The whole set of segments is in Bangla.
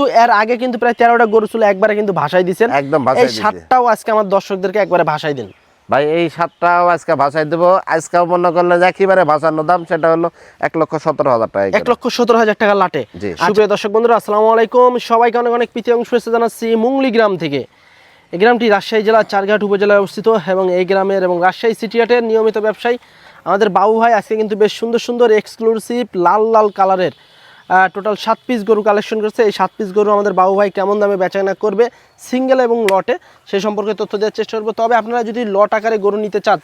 তো এর আগে কিন্তু প্রায় তেরোটা গরু ছিল একবারে কিন্তু ভাষায় দিচ্ছেন একদম এই সাতটাও আজকে আমার দর্শকদেরকে একবারে ভাষায় দিন। ভাই এই সাতটাও আজকে ভাষায় দেবো। আজকেও মনে করলেন যে একেবারে ভাষানো দাম সেটা হলো এক লক্ষ সতেরো হাজার টাকা এক লক্ষ সতেরো হাজার টাকা লাটে। সুপ্রিয় দর্শক বন্ধুরা আসসালামু আলাইকুম। সবাইকে অনেক অনেক প্রীতি শুভেচ্ছা জানাচ্ছি মুংলি গ্রাম থেকে। এই গ্রামটি রাজশাহী জেলার চারঘাট উপজেলায় অবস্থিত এবং এই গ্রামের এবং রাজশাহী সিটি হাটের নিয়মিত ব্যবসায়ী। আমাদের বাবু ভাই আজকে কিন্তু বেশ সুন্দর সুন্দর এক্সক্লুসিভ লাল লাল কালারের টোটাল সাত পিস গরু কালেকশন করছে। এই সাত পিস গরু আমাদের বাবু ভাই কেমন দামে বেচাকেনা করবে সিঙ্গেল এবং লটে সেই সম্পর্কে তথ্য দেওয়ার চেষ্টা করব। তবে আপনারা যদি লট আকারে গরু নিতে চান,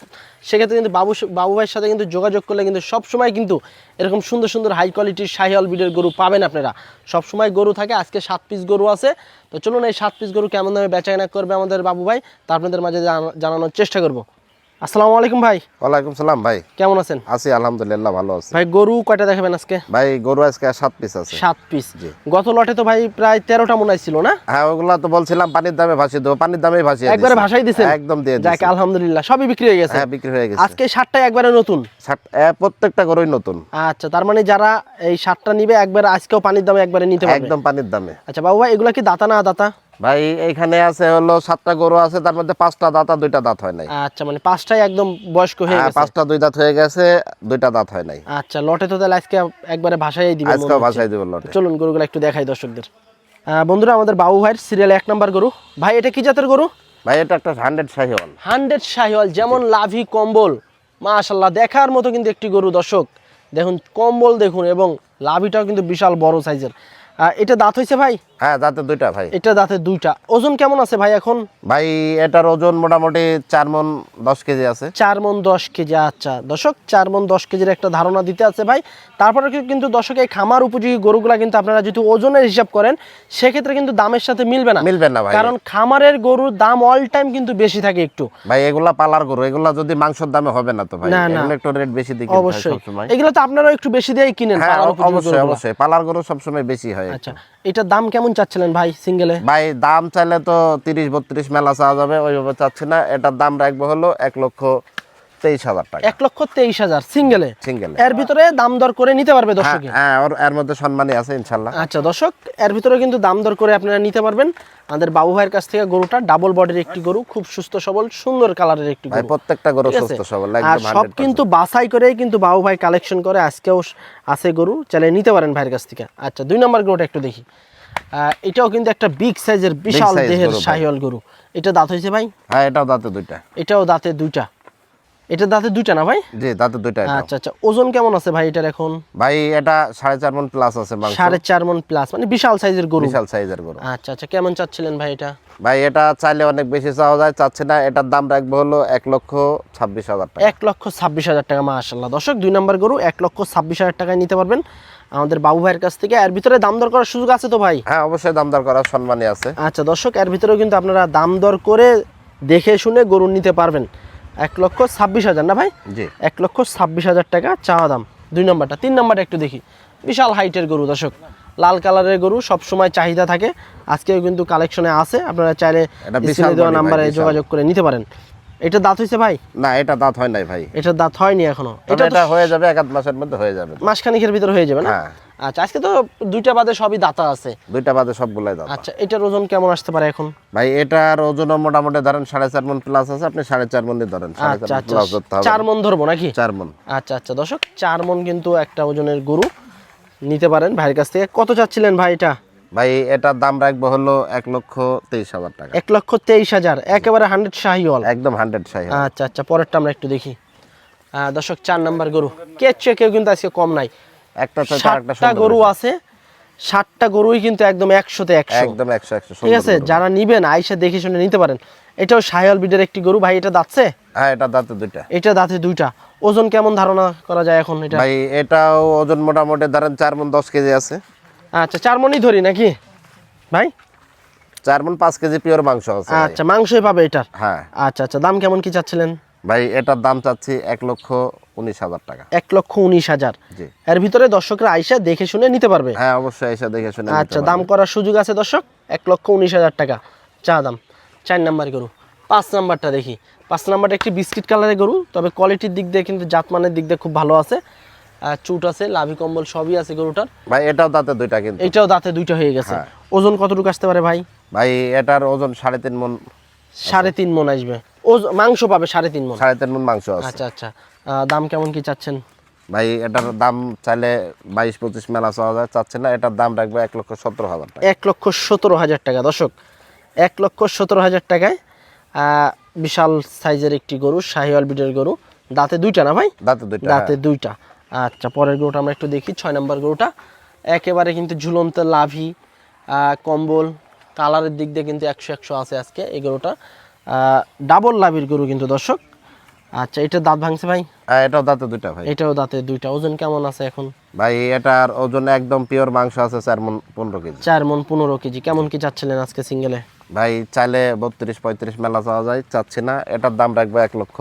সেক্ষেত্রে কিন্তু বাবু বাবু ভাইয়ের সাথে কিন্তু যোগাযোগ করলে কিন্তু সবসময় কিন্তু এরকম সুন্দর সুন্দর হাই কোয়ালিটির শাহিয়াল বিডের গরু পাবেন আপনারা। সবসময় গরু থাকে, আজকে সাত পিস গরু আছে। তো চলুন এই সাত পিস গরু কেমন দামে বেচাকেনা করবে আমাদের বাবু ভাই, তা আপনাদের মাঝে জানানোর চেষ্টা করব। আসসালামু আলাইকুম ভাই। ওয়ালাইকুম সালাম ভাই। কেমন আছেন? আছি আলহামদুলিল্লাহ ভালো আছি। ভাই গরু কয়টা দেখাবেন আজকে? ভাই গরু আজকে সাত পিস আছে। সাত পিস জি। গত লটে তো ভাই প্রায় তেরোটা মনে ছিল না? হ্যাঁ ওগুলা তো বলছিলাম পানির দামে ভাসিয়ে দেবো পানির দামে ভাসিয়ে একবারে দিছি। ভাষাই একদম দিয়ে যাক আলহামদুলিল্লাহ সবই বিক্রি হয়ে গেছে। হ্যাঁ বিক্রি হয়ে গেছে। আজকে সাতটা একবারে নতুন? প্রত্যেকটা গরুই নতুন। আচ্ছা তার মানে যারা এই সাতটা নিবে একবার আজকেও পানির দামে একবারে নিতে পারবে? একদম পানির দামে। আচ্ছা বাবু ভাই এগুলা কি দাতা না দাতা? ভাই এইখানে আছে হলো সাতটা গরু আছে তার মধ্যে পাঁচটা দাঁত আর দুইটা দাঁত হয় নাই। আচ্ছা মানে পাঁচটাই একদম বয়স্ক হয়ে হ্যাঁ, গেছে? পাঁচটা দুই দাঁত হয়ে গেছে দুইটা দাঁত হয় নাই। আচ্ছা লটে তো তাহলে আজকে একবারে ভাষাই দিবে আজকেও হচ্ছে। ভাষায় দেবো লটে। চলুন গরুগুলো একটু দেখাই দর্শকদের। বন্ধুরা আমাদের বাবু ভাইয়ের সিরিয়াল এক নাম্বার গরু। ভাই এটা কি জাতের গরু? ভাই এটা একটা হান্ড্রেড শাহিওয়াল। হান্ড্রেড শাহিওয়াল যেমন লাভি কম্বল। মাশাল্লাহ দেখার মতো কিন্তু একটি গরু দর্শক। দেখুন কম্বল দেখুন এবং লাভিটাও কিন্তু বিশাল বড় সাইজের। এটা দাঁত হয়েছে ভাই? হ্যাঁ দাঁতে দুইটা ভাই। এটা দাঁতে দুইটা। ওজন কেমন আছে ভাই এখন? ভাই এটার ওজন মোটামুটি চার মন দশ কেজি আছে। চার মন দশ কেজি আচ্ছা। দর্শক চার মন দশ কেজির একটা ধারণা দিতে আছে ভাই। তারপরে কিন্তু দর্শক এই খামার উপযোগী গরুগুলা কিন্তু আপনারা যদি ওজনের হিসাব করেন সেক্ষেত্রে কিন্তু দামের সাথে মিলবে না। মিলবে না ভাই। কারণ খামারের গরুর দাম অল টাইম কিন্তু বেশি থাকে একটু। ভাই এগুলা পালার গরু এগুলা যদি মাংসের দামে হবে না তো ভাই। একটু রেট বেশি দিকে অবশ্যই। এগুলো তো আপনারা একটু বেশি দিয়ে কিনেন হ্যাঁ অবশ্যই অবশ্যই। পালার গরু সবসময় বেশি হয়। একটু। আচ্ছা এটার দাম কেমন চাচ্ছিলেন ভাই সিঙ্গেলে ভাই দাম চাইলে তো তিরিশ বত্রিশ মেলা চাওয়া যাবে ওইভাবে চাচ্ছি না এটার দাম রাখব হলো এক লক্ষ তেইশ হাজার টাকা। এক লক্ষ তেইশ হাজার সিঙ্গেলে? সিঙ্গেল। এর ভিতরে দাম দর করে নিতে পারবে দর্শক হ্যাঁ ওর এর মধ্যে সম্মানই আছে ইনশাল্লাহ। আচ্ছা দর্শক এর ভিতরে কিন্তু দাম দর করে আপনারা নিতে পারবেন। আমাদের বাবু ভাইয়ের কাছ থেকে গরুটা ডাবল বডির একটি গরু খুব সুস্থ সবল সুন্দর কালারের একটি গরু। প্রত্যেকটা গরু সুস্থ সবল আর সব কিন্তু বাছাই করেই কিন্তু বাবু ভাই কালেকশন করে আজকেও আছে গরু চাইলে নিতে পারেন ভাইয়ের কাছ থেকে। আচ্ছা দুই নম্বর গরুটা একটু দেখি। এটাও কিন্তু একটা বিগ সাইজের বিশাল দেহের শাহিওয়াল গরু। এটা দাঁত হয়েছে ভাই? হ্যাঁ এটাও দাঁতে দুইটা। এটাও দাঁতে দুইটা। এটা দাঁতে দুইটা না ভাই? জি দাঁতে দুইটা আচ্ছা আচ্ছা ওজন কেমন আছে ভাই এটার এখন? ভাই এটা সাড়ে চার মন প্লাস আছে মাংস। সাড়ে চার মন প্লাস মানে বিশাল সাইজের গরু। বিশাল সাইজের গরু। আচ্ছা আচ্ছা কেমন চাচ্ছিলেন ভাই এটা? ভাই এটা চাইলে অনেক বেশি চাওয়া যায় চাচ্ছে না। এটার দাম রাখব হলো এক লক্ষ ছাব্বিশ হাজার টাকা। এক লক্ষ ছাব্বিশ হাজার টাকা মাশাল্লাহ দর্শক দুই নম্বর গরু এক লক্ষ ছাব্বিশ হাজার টাকায় নিতে পারবেন আমাদের বাবু ভাইয়ের কাছ থেকে। এর ভিতরে দাম দর করার সুযোগ আছে তো ভাই? হ্যাঁ অবশ্যই দাম দর করার সম্মানই আছে। আচ্ছা দর্শক এর ভিতরেও কিন্তু আপনারা দাম দর করে দেখে শুনে গরু নিতে পারবেন। এক লক্ষ ছাব্বিশ হাজার না ভাই? জি। এক লক্ষ ছাব্বিশ হাজার টাকা চাওয়া দাম। দুই নম্বরটা। তিন নম্বরটা একটু দেখি। বিশাল হাইটের গরু দর্শক। লাল কালারের গরু সবসময় চাহিদা থাকে। আজকেও কিন্তু কালেকশনে আছে। আপনারা চাইলে এটা দেওয়া নাম্বারে যোগাযোগ করে নিতে পারেন। এটা দাঁত হয়েছে ভাই? না এটা দাঁত হয় নাই ভাই। এটার দাঁত হয়নি এখনও। এটা এটা হয়ে যাবে এক আধ মাসের মধ্যে হয়ে যাবে। মাসখানিকের ভিতরে হয়ে যাবে না? হ্যাঁ। আচ্ছা আজকে তো দুইটা বাদে সবই দাতা আছে। দুইটা বাদে সবগুলাই দাঁত। আচ্ছা এটার ওজন কেমন আসতে পারে এখন? ভাই এটার ওজন মোটামুটি ধরেন সাড়ে চার মন প্লাস আছে আপনি সাড়ে চার মন ধরেন আচ্ছা চার আচ্ছা চার মন ধরবো নাকি? চার মন। আচ্ছা আচ্ছা দর্শক চার মন কিন্তু একটা ওজনের গরু নিতে পারেন ভাইয়ের কাছ থেকে। কত চাচ্ছিলেন ভাই এটা? ভাই এটার দাম রাখব হলো এক লক্ষ তেইশ হাজার টাকা। এক লক্ষ তেইশ হাজার একেবারে হান্ড্রেড শাহিওয়াল। একদম হান্ড্রেড সাই আচ্ছা আচ্ছা পরেরটা আমরা একটু দেখি। দর্শক চার নাম্বার গরু। কে চেয়ে কেউ কিন্তু আজকে কম নাই। একটা সাতটা গরু আছে সাতটা গরুই কিন্তু একদম একশোতে একশো। একদম একশো একশো ঠিক আছে? যারা নিবেন আইসা দেখে শুনে নিতে পারেন। এটাও সায়াল বিডের একটি গরু। ভাই এটা দাচ্ছে হ্যাঁ এটা দাঁতে দুইটা। এটা দাঁতে দুইটা। ওজন কেমন ধারণা করা যায় এখন এটা? ভাই এটাও ওজন মোটামুটি ধরেন চার মন দশ কেজি আছে। আচ্ছা চার মনই ধরি নাকি? ভাই? চার মন পাঁচ কেজি পিওর মাংস আছে আচ্ছা মাংসই পাবে এটার? হ্যাঁ। আচ্ছা আচ্ছা দাম কেমন কি চাচ্ছিলেন? ভাই এটার দাম চাচ্ছি এক লক্ষ উনিশ হাজার টাকা। এক লক্ষ উনিশ হাজার। এর ভিতরে দর্শকরা আইসা দেখে শুনে নিতে পারবে। হ্যাঁ অবশ্যই আইসা দেখে শুনে আচ্ছা দাম করার সুযোগ আছে দর্শক? এক লক্ষ উনিশ হাজার টাকা চা দাম। চার নাম্বার গরু। পাঁচ নাম্বারটা দেখি। পাঁচ নাম্বারটা একটি বিস্কিট কালারের গরু তবে কোয়ালিটির দিক দিয়ে কিন্তু জাতমানের দিক দিয়ে খুব ভালো আছে। চুট আছে লাভি কম্বল সবই আছে গরুটার। ভাই এটাও দাঁতে দুইটা কিন্তু। এটাও দাঁতে দুইটা হয়ে গেছে। হ্যাঁ। ওজন কতটুকু আসতে পারে ভাই? ভাই এটার ওজন সাড়ে তিন মন সাড়ে তিন মন আসবে। ওজ মাংস পাবে সাড়ে তিন মন। সাড়ে তিন মন মাংস আছে। আচ্ছা আচ্ছা। দাম কেমন কি চাচ্ছেন? ভাই এটার দাম চাইলে বাইশ পঁচিশ মেলা চাওয়া যায়। চাচ্ছে না এটার দাম রাখবে এক লক্ষ সতেরো হাজার টাকা। এক লক্ষ সতেরো হাজার টাকা। দর্শক এক লক্ষ সতেরো হাজার টাকায় বিশাল সাইজের একটি গরু শাহিওয়াল বিটের গরু। দাঁতে দুইটা না ভাই? দাঁতে দুইটা দাঁতে দুইটা। আচ্ছা পরের গরুটা আমরা একটু দেখি। ছয় নম্বর গরুটা। একেবারে কিন্তু ঝুলন্ত লাভি আহ, কম্বল কালারের দিক দিয়ে কিন্তু একশো একশো আছে আজকে এই গরুটা। ডাবল লাভির গরু কিন্তু দর্শক। আচ্ছা এটা দাঁত ভাঙছে ভাই? হ্যাঁ, এটাও দাঁতে দুইটা ভাই। এটাও দাঁতে দুইটা। ওজন কেমন আছে এখন? ভাই এটার ওজন একদম পিওর মাংস আছে চার মন পনেরো কেজি। চার মন পনেরো কেজি। কেমন কি চাচ্ছিলেন আজকে সিঙ্গেলে? ভাই চাইলে বত্রিশ পঁয়ত্রিশ মেলা চাওয়া যায় চাচ্ছি না। এটার দাম রাখবে এক লক্ষ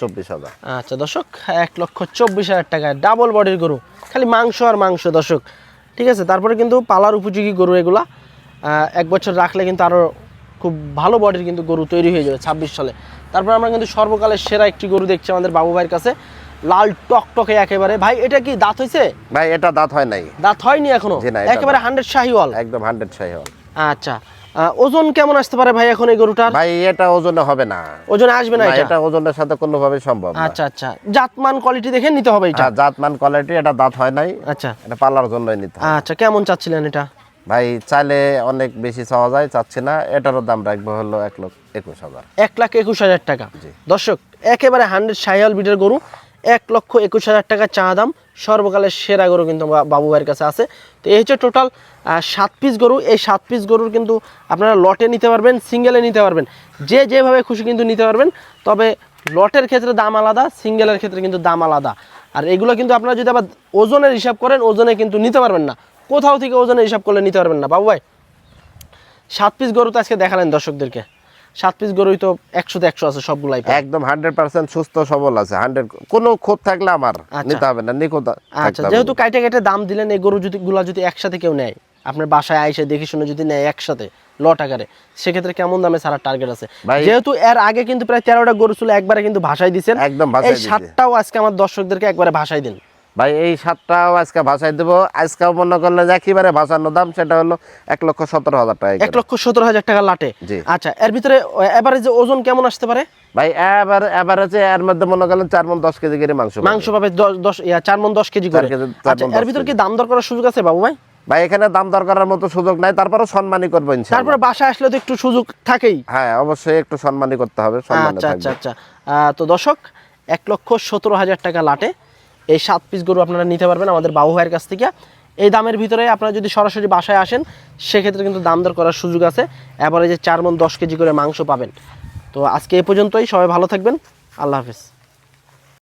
চব্বিশ হাজার। আচ্ছা দর্শক এক লক্ষ চব্বিশ হাজার টাকা ডাবল বডির গরু। খালি মাংস আর মাংস দর্শক। ঠিক আছে তারপরে কিন্তু পালার উপযোগী গরু এগুলা। এক বছর রাখলে কিন্তু আরও খুব ভালো বডির কিন্তু গরু তৈরি হয়ে যাবে ছাব্বিশ সালে। তারপর আমরা কিন্তু সর্বকালের সেরা একটি গরু দেখছি আমাদের বাবু ভাইয়ের কাছে। লাল টকটকে একেবারে। ভাই এটা কি দাঁত হয়েছে? ভাই এটা দাঁত হয় নাই। দাঁত হয়নি এখনও? একেবারে হান্ড্রেড শাহিওয়াল। একদম হান্ড্রেড শাহি হল আচ্ছা ওজন কেমন আসতে পারে ভাই এখন এই গরুটার? ভাই এটা ওজনে হবে না। ওজনে আসবে না এটা? ওজনের সাথে কোনোভাবে সম্ভব না। আচ্ছা আচ্ছা। জাতমান কোয়ালিটি দেখে নিতে হবে এটা? হ্যাঁ, জাতমান কোয়ালিটি এটা দাঁত হয় নাই। আচ্ছা। এটা পালার জন্যই নিতে আচ্ছা কেমন চাচ্ছিলেন এটা? ভাই চাইলে অনেক বেশি চাওয়া যায় চাচ্ছি না। এটারও দাম রাখব হলো এক লক্ষ একুশ হাজার। এক লাখ একুশ হাজার টাকা। দর্শক একেবারে হান্ড্রেড সাইয়াল বিটের গরু এক লক্ষ একুশ হাজার টাকা চা দাম সর্বকালের সেরা গরু কিন্তু বাবু ভাইয়ের কাছে আছে। তো এই হচ্ছে টোটাল সাত পিস গরু। এই সাত পিস গরুর কিন্তু আপনারা লটে নিতে পারবেন সিঙ্গেলে নিতে পারবেন। যে যেভাবে খুশি কিন্তু নিতে পারবেন তবে লটের ক্ষেত্রে দাম আলাদা সিঙ্গেলের ক্ষেত্রে কিন্তু দাম আলাদা। আর এগুলো কিন্তু আপনারা যদি আবার ওজনের হিসাব করেন ওজনে কিন্তু নিতে পারবেন না। কোথাও থেকে ওজনের হিসাব করলে নিতে পারবেন না বাবু ভাই। সাত পিস গরু তো আজকে দেখালেন দর্শকদেরকে। সাত পিস গরুই তো একশোতে একশো আছে সবগুলাই একদম হান্ড্রেড পার্সেন্ট সুস্থ সবল আছে। হান্ড্রেড কোনো খোঁজ থাকলে আমার আচ্ছা। নিতে হবে না নিখোঁজ আচ্ছা যেহেতু কাইটে কাইটে দাম দিলেন এই গরু যদি গুলা যদি একসাথে কেউ নেয় আপনার বাসায় আইসে দেখে শুনে যদি নেয় একসাথে লট আকারে সেক্ষেত্রে কেমন দামে ছাড়ার টার্গেট আছে? যেহেতু এর আগে কিন্তু প্রায় তেরোটা গরু ছিল একবারে কিন্তু ভাষায় দিচ্ছেন একদম এই সাতটাও আজকে আমার দর্শকদেরকে একবারে ভাষায় দিন। ভাই এই সাতটাও আজকে ভাষায় দেবো। আজকেও মনে করলে যে একেবারে ভাষানো দাম সেটা হলো এক লক্ষ সতেরো হাজার টাকা এক লক্ষ সতেরো হাজার টাকা লাটে। আচ্ছা এর ভিতরে এবারে যে ওজন কেমন আসতে পারে? ভাই এবার এভারেজে এর মধ্যে মনে করলেন চার মন দশ কেজি করে মাংস মাংস পাবে দশ চার মন দশ কেজি করে। আচ্ছা এর ভিতরে কি দাম দর করার সুযোগ আছে বাবু ভাই? ভাই এখানে দাম দর করার মতো সুযোগ নাই তারপরে সম্মানই করব তারপরে বাসায় আসলে তো একটু সুযোগ থাকেই। হ্যাঁ অবশ্যই একটু সম্মানই করতে হবে আচ্ছা আচ্ছা আচ্ছা। আহ, তো দর্শক এক লক্ষ সতেরো হাজার টাকা লাটে। এই সাত পিস গরু আপনারা নিতে পারবেন আমাদের বাবু ভাইয়ের কাছ থেকে। এই দামের ভিতরে আপনারা যদি সরাসরি বাসায় আসেন, সেক্ষেত্রে কিন্তু দাম দর করার সুযোগ আছে। এবারে যে চার মন দশ কেজি করে মাংস পাবেন। তো আজকে এ পর্যন্তই, সবাই ভালো থাকবেন। আল্লাহ হাফিজ।